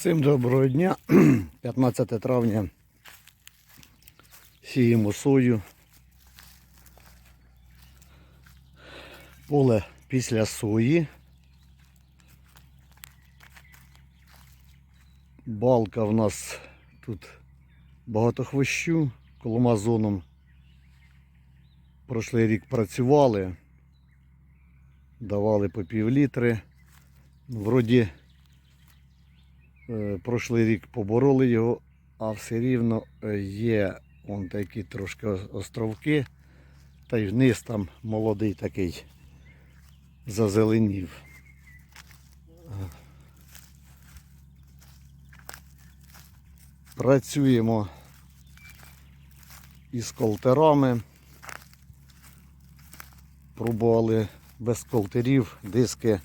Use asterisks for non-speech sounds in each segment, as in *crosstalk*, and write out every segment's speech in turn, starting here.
Всім доброго дня. *clears throat* 15 травня. Сіємо сою. Поле після сої. Балка в нас тут багато хвощу. Коломазоном прошлий рік працювали. Давали по пів літри. Вроді Прошлий рік побороли його, а все рівно е, є он такі трошки островки, та й вниз там молодий такий зазеленів. Е. Працюємо із колтерами. Пробували без колтерів, диски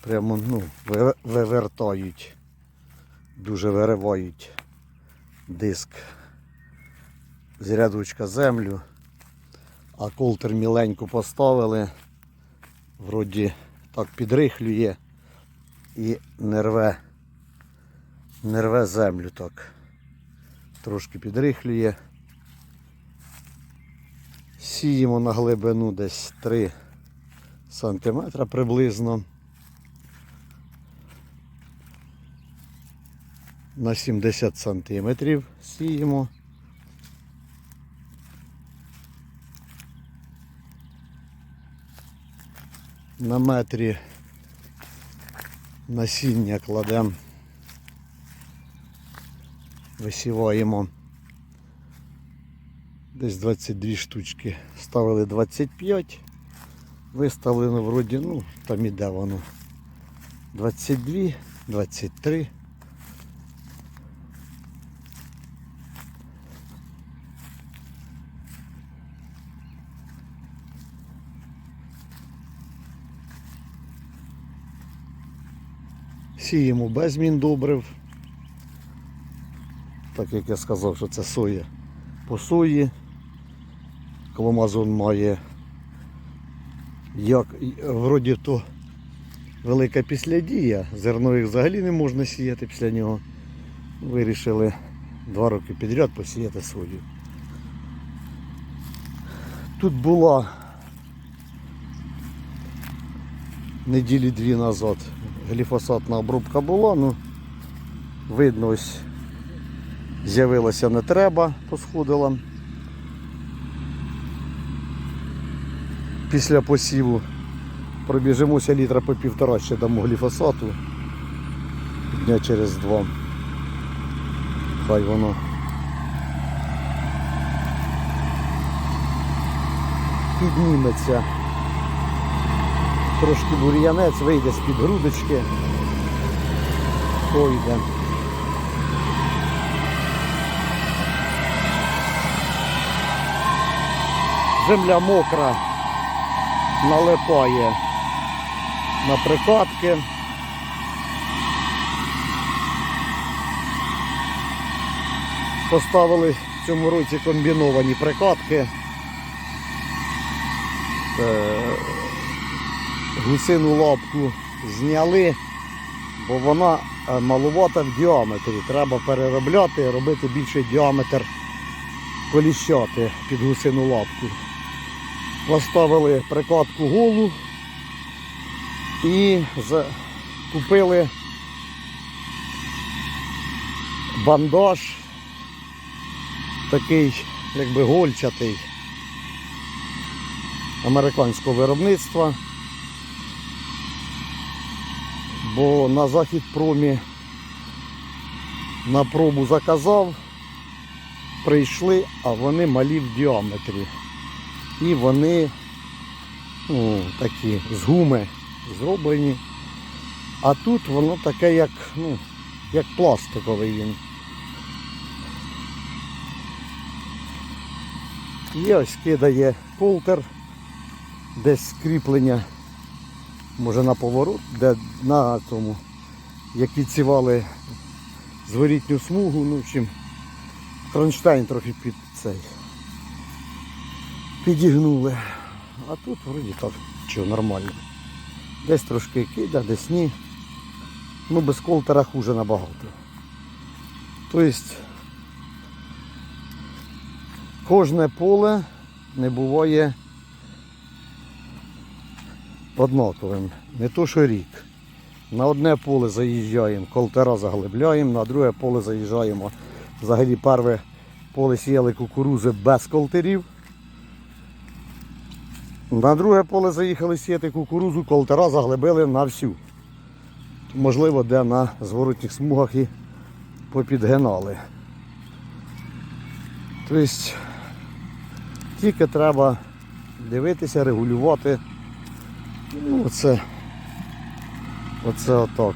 прямо ну, вивертають дуже виривають диск з рядочка землю, а колтер міленько поставили, вроді так підрихлює і не рве, не рве землю так. Трошки підрихлює. Сіємо на глибину десь 3 сантиметра приблизно. На 70 сантиметрів сіємо. На метрі насіння кладемо, висіваємо десь 22 штучки. Ставили 25, виставлено вроді, ну, там іде воно 22, 23. Сіємо без міндобрив. Так як я сказав, що це соя по сої. Коломазон має як вроді то велика післядія. Зерно їх взагалі не можна сіяти після нього. Вирішили два роки підряд посіяти сою. Тут була неділі дві назад гліфосатна обробка була, ну видно ось з'явилося не треба, посходила. Після посіву пробіжимося літра по півтора ще дамо гліфосату дня через два. Хай воно. Підніметься трошки бур'янець вийде з-під грудочки. Пойде. Земля мокра, налипає на прикатки. Поставили в цьому році комбіновані прикатки. Гусину лапку зняли, бо вона е, малувата в діаметрі. Треба переробляти, робити більший діаметр коліщати під гусину лапку. Поставили прикладку голу і купили бандаж такий, якби гольчатий американського виробництва бо на захід промі на пробу заказав, прийшли, а вони малі в діаметрі. І вони ну, такі з гуми зроблені. А тут воно таке, як, ну, як пластиковий він. І ось кидає колтер, десь кріплення може на поворот, де на тому, як відсівали зворітню смугу, ну в общем, кронштейн трохи під цей. Підігнули. А тут вроді так, що нормально. Десь трошки кида, десь ні. Ну, без колтера хуже набагато. Тобто кожне поле не буває однаковим. Не то, що рік. На одне поле заїжджаємо, колтера заглибляємо, на друге поле заїжджаємо. Взагалі перше поле сіяли кукурузи без колтерів. На друге поле заїхали сіяти кукурузу, колтера заглибили на всю. Можливо, де на зворотніх смугах і попідгинали. Тобто тільки треба дивитися, регулювати. Ну, оце, оце отак.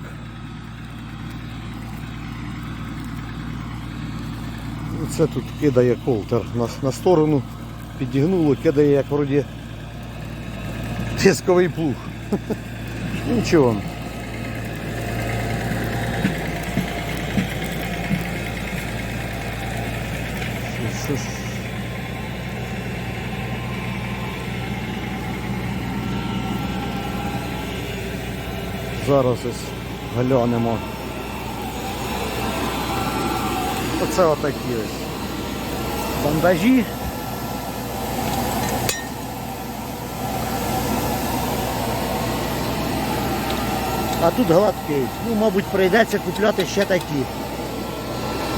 Оце тут кидає колтер на, на сторону, підігнуло, кидає як вроді тисковий плуг. *laughs* Нічого. Що ж. Зараз ось глянемо. Оце отакі ось бандажі. А тут гладкий. Ну, мабуть, прийдеться купляти ще такі.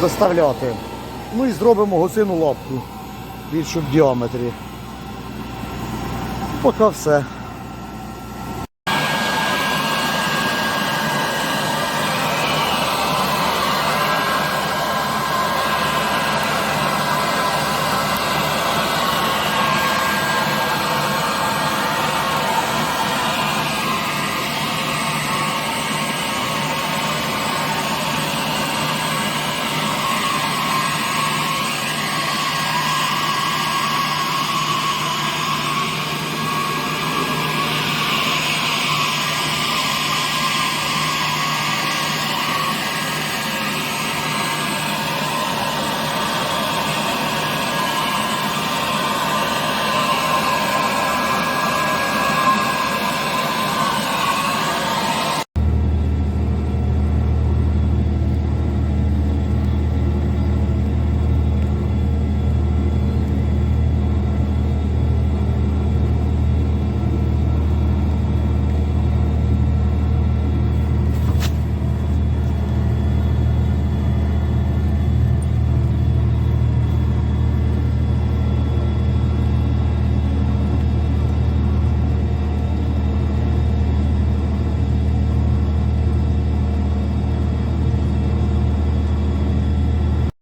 Доставляти. Ну і зробимо гусину лапку більшу в діаметрі. Поки все.